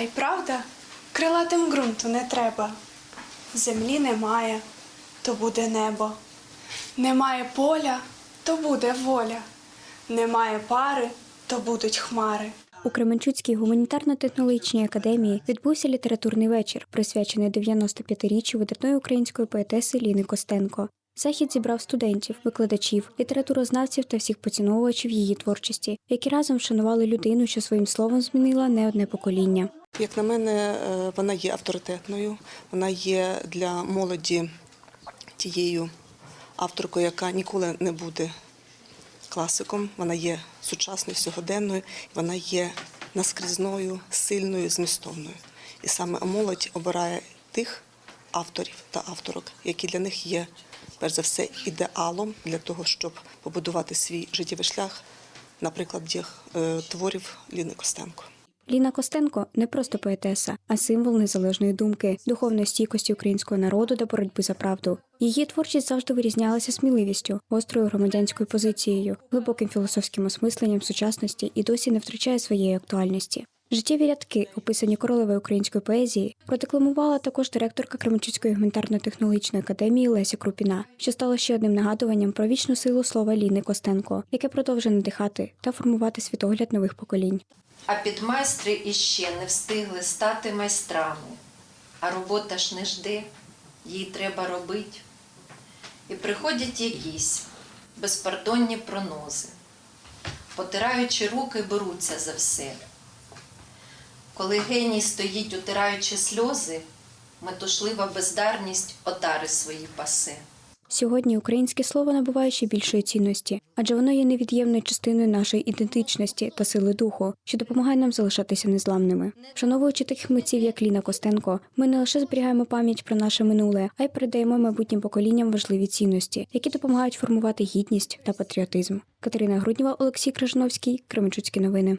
А й правда, крилатим ґрунту не треба. Землі немає, то буде небо. Немає поля, то буде воля. Немає пари, то будуть хмари. У Кременчуцькій гуманітарно-технологічній академії відбувся літературний вечір, присвячений 95-річчю видатної української поетеси Ліни Костенко. Захід зібрав студентів, викладачів, літературознавців та всіх поціновувачів її творчості, які разом вшанували людину, що своїм словом змінила не одне покоління. Як на мене, е, вона є авторитетною, вона є для молоді тією авторкою, яка ніколи не буде класиком. Вона є сучасною, сьогоденною, вона є наскрізною, сильною, змістовною. І саме молодь обирає тих авторів та авторок, які для них є, перш за все, ідеалом для того, щоб побудувати свій життєвий шлях, наприклад, е, творів Ліни Костенко. Ліна Костенко не просто поетеса, а символ незалежної думки, духовної стійкості українського народу та боротьби за правду. Її творчість завжди вирізнялася сміливістю, гострою громадянською позицією, глибоким філософським осмисленням сучасності і досі не втрачає своєї актуальності. Життєві рядки, описані королевою української поезії, продекламувала також директорка Кременчуцької гуманітарно-технологічної академії Леся Крупіна, що стало ще одним нагадуванням про вічну силу слова Ліни Костенко, яке продовжує надихати та формувати світогляд нових поколінь. А підмайстри іще не встигли стати майстрами, а робота ж не жде, їй треба робити. І приходять якісь безпардонні пронози, потираючи руки, беруться за все. Коли геній стоїть, утираючи сльози, метушлива бездарність отари свої пасе. Сьогодні українське слово набуває ще більшої цінності, адже воно є невід'ємною частиною нашої ідентичності та сили духу, що допомагає нам залишатися незламними. Вшановуючи таких митців, як Ліна Костенко, ми не лише зберігаємо пам'ять про наше минуле, а й передаємо майбутнім поколінням важливі цінності, які допомагають формувати гідність та патріотизм. Катерина Грудніва, Олексій Крижановський, Кременчуцькі новини.